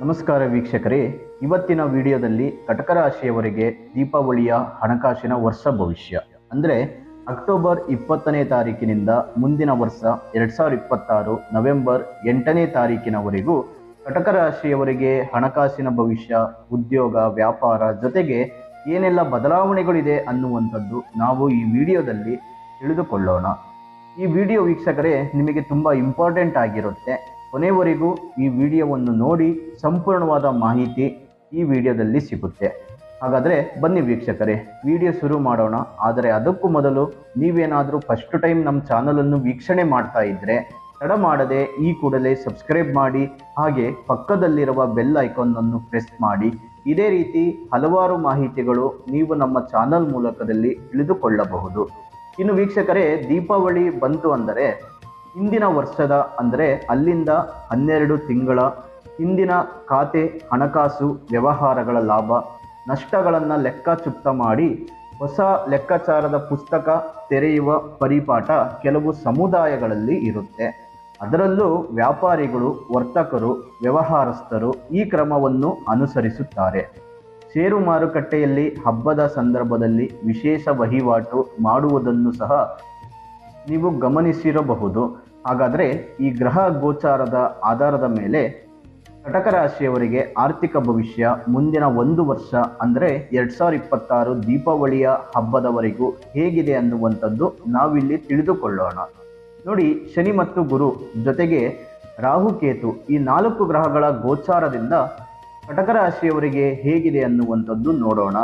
ನಮಸ್ಕಾರ ವೀಕ್ಷಕರೇ. ಇವತ್ತಿನ ವಿಡಿಯೋದಲ್ಲಿ ಕಟಕ ರಾಶಿಯವರಿಗೆ ದೀಪಾವಳಿಯ ಹಣಕಾಸಿನ ವರ್ಷ ಭವಿಷ್ಯ. ಅಂದರೆ ಅಕ್ಟೋಬರ್ ಇಪ್ಪತ್ತನೇ ತಾರೀಕಿನಿಂದ ಮುಂದಿನ ವರ್ಷ ಎರಡು ಸಾವಿರದ ಇಪ್ಪತ್ತಾರು ನವೆಂಬರ್ ಎಂಟನೇ ತಾರೀಕಿನವರೆಗೂ ಕಟಕ ರಾಶಿಯವರಿಗೆ ಹಣಕಾಸಿನ ಭವಿಷ್ಯ, ಉದ್ಯೋಗ, ವ್ಯಾಪಾರ ಜೊತೆಗೆ ಏನೆಲ್ಲ ಬದಲಾವಣೆಗಳಿದೆ ಅನ್ನುವಂಥದ್ದು ನಾವು ಈ ವಿಡಿಯೋದಲ್ಲಿ ತಿಳಿದುಕೊಳ್ಳೋಣ. ಈ ವಿಡಿಯೋ ವೀಕ್ಷಕರೇ, ನಿಮಗೆ ತುಂಬ ಇಂಪಾರ್ಟೆಂಟ್ ಆಗಿರುತ್ತೆ. ಕೊನೆವರೆಗೂ ಈ ವಿಡಿಯೋವನ್ನು ನೋಡಿ ಸಂಪೂರ್ಣವಾದ ಮಾಹಿತಿ ಈ ವಿಡಿಯೋದಲ್ಲಿ ಸಿಗುತ್ತೆ. ಹಾಗಾದರೆ ಬನ್ನಿ ವೀಕ್ಷಕರೇ, ವಿಡಿಯೋ ಶುರು ಮಾಡೋಣ. ಆದರೆ ಅದಕ್ಕೂ ಮೊದಲು ನೀವೇನಾದರೂ ಫಸ್ಟ್ ಟೈಮ್ ನಮ್ಮ ಚಾನಲನ್ನು ವೀಕ್ಷಣೆ ಮಾಡ್ತಾ ಇದ್ದರೆ ತಡ ಮಾಡದೆ ಈ ಕೂಡಲೇ ಸಬ್ಸ್ಕ್ರೈಬ್ ಮಾಡಿ, ಹಾಗೆ ಪಕ್ಕದಲ್ಲಿರುವ ಬೆಲ್ ಐಕಾನನ್ನು ಪ್ರೆಸ್ ಮಾಡಿ. ಇದೇ ರೀತಿ ಹಲವಾರು ಮಾಹಿತಿಗಳು ನೀವು ನಮ್ಮ ಚಾನಲ್ ಮೂಲಕದಲ್ಲಿ ತಿಳಿದುಕೊಳ್ಳಬಹುದು. ಇನ್ನು ವೀಕ್ಷಕರೇ, ದೀಪಾವಳಿ ಬಂತು ಅಂದರೆ ಹಿಂದಿನ ವರ್ಷದ ಅಂದರೆ ಅಲ್ಲಿಂದ ಹನ್ನೆರಡು ತಿಂಗಳ ಹಿಂದಿನ ಖಾತೆ ಹಣಕಾಸು ವ್ಯವಹಾರಗಳ ಲಾಭ ನಷ್ಟಗಳನ್ನು ಲೆಕ್ಕಚುಕ್ತ ಮಾಡಿ ಹೊಸ ಲೆಕ್ಕಾಚಾರದ ಪುಸ್ತಕ ತೆರೆಯುವ ಪರಿಪಾಠ ಕೆಲವು ಸಮುದಾಯಗಳಲ್ಲಿ ಇರುತ್ತೆ. ಅದರಲ್ಲೂ ವ್ಯಾಪಾರಿಗಳು, ವರ್ತಕರು, ವ್ಯವಹಾರಸ್ಥರು ಈ ಕ್ರಮವನ್ನು ಅನುಸರಿಸುತ್ತಾರೆ. ಷೇರು ಮಾರುಕಟ್ಟೆಯಲ್ಲಿ ಹಬ್ಬದ ಸಂದರ್ಭದಲ್ಲಿ ವಿಶೇಷ ವಹಿವಾಟು ಮಾಡುವುದನ್ನು ಸಹ ನೀವು ಗಮನಿಸಿರಬಹುದು. ಹಾಗಾದರೆ ಈ ಗ್ರಹ ಗೋಚಾರದ ಆಧಾರದ ಮೇಲೆ ಕಟಕ ರಾಶಿಯವರಿಗೆ ಆರ್ಥಿಕ ಭವಿಷ್ಯ ಮುಂದಿನ ಒಂದು ವರ್ಷ ಅಂದರೆ ಎರಡು ಸಾವಿರದ ಇಪ್ಪತ್ತಾರು ದೀಪಾವಳಿಯ ಹಬ್ಬದವರೆಗೂ ಹೇಗಿದೆ ಅನ್ನುವಂಥದ್ದು ನಾವಿಲ್ಲಿ ತಿಳಿದುಕೊಳ್ಳೋಣ. ನೋಡಿ, ಶನಿ ಮತ್ತು ಗುರು ಜೊತೆಗೆ ರಾಹುಕೇತು ಈ ನಾಲ್ಕು ಗ್ರಹಗಳ ಗೋಚಾರದಿಂದ ಕಟಕ ರಾಶಿಯವರಿಗೆ ಹೇಗಿದೆ ಅನ್ನುವಂಥದ್ದು ನೋಡೋಣ.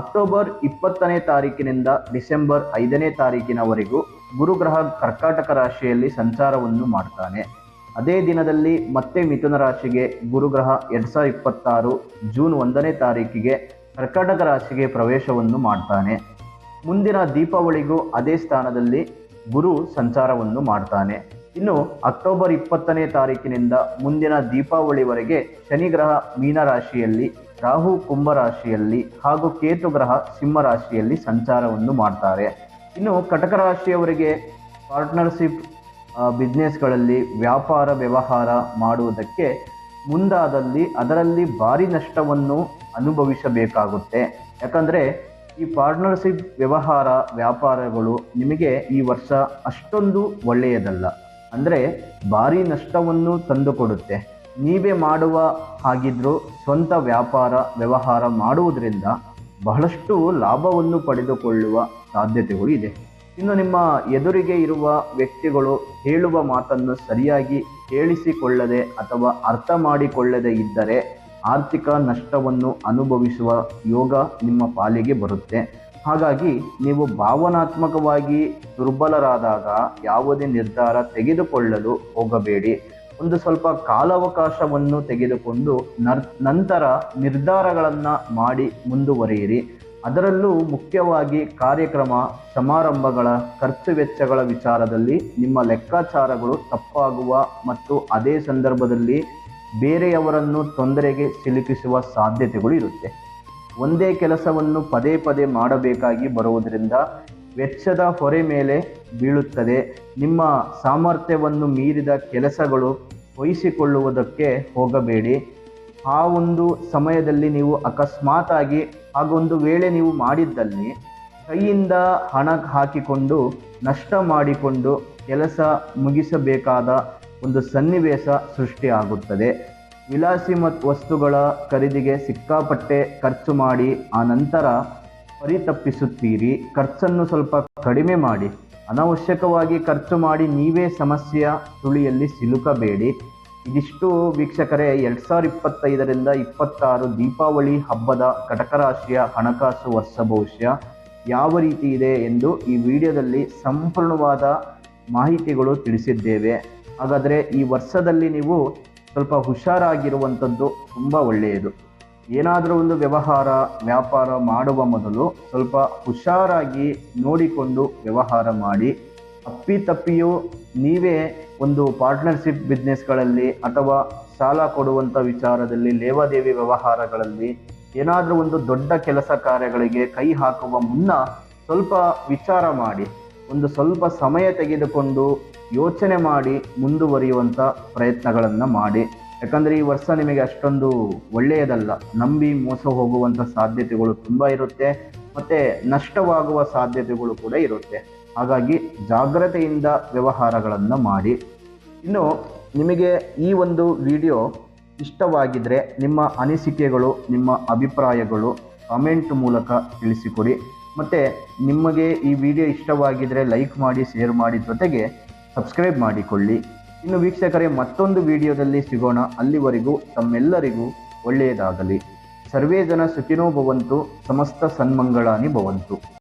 ಅಕ್ಟೋಬರ್ ಇಪ್ಪತ್ತನೇ ತಾರೀಕಿನಿಂದ ಡಿಸೆಂಬರ್ ಐದನೇ ತಾರೀಕಿನವರೆಗೂ ಗುರುಗ್ರಹ ಕರ್ಕಾಟಕ ರಾಶಿಯಲ್ಲಿ ಸಂಚಾರವನ್ನು ಮಾಡ್ತಾನೆ. ಅದೇ ದಿನದಲ್ಲಿ ಮತ್ತೆ ಮಿಥುನ ರಾಶಿಗೆ ಗುರುಗ್ರಹ ಎರಡು ಸಾವಿರದ ಇಪ್ಪತ್ತಾರು ಜೂನ್ ಒಂದನೇ ತಾರೀಕಿಗೆ ಕರ್ಕಾಟಕ ರಾಶಿಗೆ ಪ್ರವೇಶವನ್ನು ಮಾಡ್ತಾನೆ. ಮುಂದಿನ ದೀಪಾವಳಿಗೂ ಅದೇ ಸ್ಥಾನದಲ್ಲಿ ಗುರು ಸಂಚಾರವನ್ನು ಮಾಡ್ತಾನೆ. ಇನ್ನು ಅಕ್ಟೋಬರ್ ಇಪ್ಪತ್ತನೇ ತಾರೀಕಿನಿಂದ ಮುಂದಿನ ದೀಪಾವಳಿವರೆಗೆ ಶನಿಗ್ರಹ ಮೀನರಾಶಿಯಲ್ಲಿ ಮೀನ ರಾಶಿಯಲ್ಲಿ, ರಾಹು ಕುಂಭ ರಾಶಿಯಲ್ಲಿ ಹಾಗೂ ಕೇತು ಗ್ರಹ ಸಿಂಹ ರಾಶಿಯಲ್ಲಿ ಸಂಚಾರವನ್ನು ಮಾಡ್ತಾರೆ. ಇನ್ನು ಕಟಕ ರಾಶಿಯವರಿಗೆ ಪಾರ್ಟ್ನರ್ಶಿಪ್ ಬಿಸ್ನೆಸ್ಗಳಲ್ಲಿ ವ್ಯಾಪಾರ ವ್ಯವಹಾರ ಮಾಡುವುದಕ್ಕೆ ಮುಂದಾದಲ್ಲಿ ಅದರಲ್ಲಿ ಭಾರಿ ನಷ್ಟವನ್ನು ಅನುಭವಿಸಬೇಕಾಗುತ್ತೆ. ಯಾಕಂದರೆ ಈ ಪಾರ್ಟ್ನರ್ಶಿಪ್ ವ್ಯವಹಾರ ವ್ಯಾಪಾರಗಳು ನಿಮಗೆ ಈ ವರ್ಷ ಅಷ್ಟೊಂದು ಒಳ್ಳೆಯದಲ್ಲ. ಅಂದರೆ ಭಾರಿ ನಷ್ಟವನ್ನು ತಂದುಕೊಡುತ್ತೆ. ನೀವೇ ಮಾಡುವ ಹಾಗಿದ್ರೂ ಸ್ವಂತ ವ್ಯಾಪಾರ ವ್ಯವಹಾರ ಮಾಡುವುದರಿಂದ ಬಹಳಷ್ಟು ಲಾಭವನ್ನು ಪಡೆದುಕೊಳ್ಳುವ ಸಾಧ್ಯತೆಗಳು ಇದೆ. ಇನ್ನು ನಿಮ್ಮ ಎದುರಿಗೆ ಇರುವ ವ್ಯಕ್ತಿಗಳು ಹೇಳುವ ಮಾತನ್ನು ಸರಿಯಾಗಿ ಕೇಳಿಸಿಕೊಳ್ಳದೆ ಅಥವಾ ಅರ್ಥ ಮಾಡಿಕೊಳ್ಳದೆ ಇದ್ದರೆ ಆರ್ಥಿಕ ನಷ್ಟವನ್ನು ಅನುಭವಿಸುವ ಯೋಗ ನಿಮ್ಮ ಪಾಲಿಗೆ ಬರುತ್ತೆ. ಹಾಗಾಗಿ ನೀವು ಭಾವನಾತ್ಮಕವಾಗಿ ದುರ್ಬಲರಾದಾಗ ಯಾವುದೇ ನಿರ್ಧಾರ ತೆಗೆದುಕೊಳ್ಳಲು ಹೋಗಬೇಡಿ. ಒಂದು ಸ್ವಲ್ಪ ಕಾಲಾವಕಾಶವನ್ನು ತೆಗೆದುಕೊಂಡು ನರ್, ನಂತರ ನಿರ್ಧಾರಗಳನ್ನು ಮಾಡಿ ಮುಂದುವರಿಯಿರಿ. ಅದರಲ್ಲೂ ಮುಖ್ಯವಾಗಿ ಕಾರ್ಯಕ್ರಮ, ಸಮಾರಂಭಗಳ ಖರ್ಚು ವೆಚ್ಚಗಳ ವಿಚಾರದಲ್ಲಿ ನಿಮ್ಮ ಲೆಕ್ಕಾಚಾರಗಳು ತಪ್ಪಾಗುವ ಮತ್ತು ಅದೇ ಸಂದರ್ಭದಲ್ಲಿ ಬೇರೆಯವರನ್ನು ತೊಂದರೆಗೆ ಸಿಲುಕಿಸುವ ಸಾಧ್ಯತೆಗಳು ಇರುತ್ತೆ. ಒಂದೇ ಕೆಲಸವನ್ನು ಪದೇ ಪದೇ ಮಾಡಬೇಕಾಗಿ ಬರುವುದರಿಂದ ವೆಚ್ಚದ ಹೊರೆ ಮೇಲೆ ಬೀಳುತ್ತದೆ. ನಿಮ್ಮ ಸಾಮರ್ಥ್ಯವನ್ನು ಮೀರಿದ ಕೆಲಸಗಳು ವಹಿಸಿಕೊಳ್ಳುವುದಕ್ಕೆ ಹೋಗಬೇಡಿ. ಆ ಒಂದು ಸಮಯದಲ್ಲಿ ನೀವು ಅಕಸ್ಮಾತಾಗಿ ಹಾಗೊಂದು ವೇಳೆ ನೀವು ಮಾಡಿದ್ದಲ್ಲಿ ಕೈಯಿಂದ ಹಣ ಹಾಕಿಕೊಂಡು ನಷ್ಟ ಮಾಡಿಕೊಂಡು ಕೆಲಸ ಮುಗಿಸಬೇಕಾದ ಒಂದು ಸನ್ನಿವೇಶ ಸೃಷ್ಟಿಯಾಗುತ್ತದೆ. ವಿಲಾಸಿ ಮತ್ತು ವಸ್ತುಗಳ ಖರೀದಿಗೆ ಸಿಕ್ಕಾಪಟ್ಟೆ ಖರ್ಚು ಮಾಡಿ ಆ ನಂತರ ಪರಿತಪ್ಪಿಸುತ್ತೀರಿ ಖರ್ಚನ್ನು ಸ್ವಲ್ಪ ಕಡಿಮೆ ಮಾಡಿ. ಅನವಶ್ಯಕವಾಗಿ ಖರ್ಚು ಮಾಡಿ ನೀವೇ ಸಮಸ್ಯೆಯ ಸುಳಿಯಲ್ಲಿ ಸಿಲುಕಬೇಡಿ. ಇದಿಷ್ಟು ವೀಕ್ಷಕರೇ, ಎರಡು ಸಾವಿರದ ಇಪ್ಪತ್ತೈದರಿಂದ ಇಪ್ಪತ್ತಾರು ದೀಪಾವಳಿ ಹಬ್ಬದ ಕಟಕ ರಾಶಿಯ ಹಣಕಾಸು ವರ್ಷ ಭವಿಷ್ಯ ಯಾವ ರೀತಿ ಇದೆ ಎಂದು ಈ ವಿಡಿಯೋದಲ್ಲಿ ಸಂಪೂರ್ಣವಾದ ಮಾಹಿತಿಗಳು ತಿಳಿಸಿದ್ದೇವೆ. ಹಾಗಾದರೆ ಈ ವರ್ಷದಲ್ಲಿ ನೀವು ಸ್ವಲ್ಪ ಹುಷಾರಾಗಿರುವಂಥದ್ದು ತುಂಬ ಒಳ್ಳೆಯದು. ಏನಾದರೂ ಒಂದು ವ್ಯವಹಾರ, ವ್ಯಾಪಾರ ಮಾಡುವ ಮೊದಲು ಸ್ವಲ್ಪ ಹುಷಾರಾಗಿ ನೋಡಿಕೊಂಡು ವ್ಯವಹಾರ ಮಾಡಿ. ಅಪ್ಪಿ ಅಪ್ಪಿತಪ್ಪಿಯೂ ನೀವೇ ಒಂದು ಪಾರ್ಟ್ನರ್ಶಿಪ್ ಬಿಸ್ನೆಸ್ಗಳಲ್ಲಿ ಅಥವಾ ಸಾಲ ಕೊಡುವಂಥ ವಿಚಾರದಲ್ಲಿ, ಲೇವಾದೇವಿ ವ್ಯವಹಾರಗಳಲ್ಲಿ ಏನಾದರೂ ಒಂದು ದೊಡ್ಡ ಕೆಲಸ ಕಾರ್ಯಗಳಿಗೆ ಕೈ ಹಾಕುವ ಮುನ್ನ ಸ್ವಲ್ಪ ವಿಚಾರ ಮಾಡಿ. ಒಂದು ಸ್ವಲ್ಪ ಸಮಯ ತೆಗೆದುಕೊಂಡು ಯೋಚನೆ ಮಾಡಿ ಮುಂದುವರಿಯುವಂಥ ಪ್ರಯತ್ನಗಳನ್ನು ಮಾಡಿ. ಯಾಕಂದರೆ ಈ ವರ್ಷ ನಿಮಗೆ ಅಷ್ಟೊಂದು ಒಳ್ಳೆಯದಲ್ಲ. ನಂಬಿ ಮೋಸ ಹೋಗುವಂಥ ಸಾಧ್ಯತೆಗಳು ತುಂಬ ಇರುತ್ತೆ. ಮತ್ತು ನಷ್ಟವಾಗುವ ಸಾಧ್ಯತೆಗಳು ಕೂಡ ಇರುತ್ತೆ. ಹಾಗಾಗಿ ಜಾಗ್ರತೆಯಿಂದ ವ್ಯವಹಾರಗಳನ್ನು ಮಾಡಿ. ಇನ್ನು ನಿಮಗೆ ಈ ಒಂದು ವಿಡಿಯೋ ಇಷ್ಟವಾಗಿದ್ದರೆ ನಿಮ್ಮ ಅನಿಸಿಕೆಗಳು, ನಿಮ್ಮ ಅಭಿಪ್ರಾಯಗಳು ಕಮೆಂಟ್ ಮೂಲಕ ತಿಳಿಸಿಕೊಡಿ. ಮತ್ತು ನಿಮಗೆ ಈ ವಿಡಿಯೋ ಇಷ್ಟವಾಗಿದ್ದರೆ ಲೈಕ್ ಮಾಡಿ ಶೇರ್ ಮಾಡಿ ಜೊತೆಗೆ ಸಬ್ಸ್ಕ್ರೈಬ್ ಮಾಡಿಕೊಳ್ಳಿ. ಇನ್ನು ವೀಕ್ಷಕರೇ, ಮತ್ತೊಂದು ವಿಡಿಯೋದಲ್ಲಿ ಸಿಗೋಣ. ಅಲ್ಲಿವರೆಗೂ ತಮ್ಮೆಲ್ಲರಿಗೂ ಒಳ್ಳೆಯದಾಗಲಿ. ಸರ್ವೇ ಜನ ಸುಖಿನೋ ಭವಂತು, ಸಮಸ್ತ ಸನ್ಮಂಗಳಾನಿ ಭವಂತು.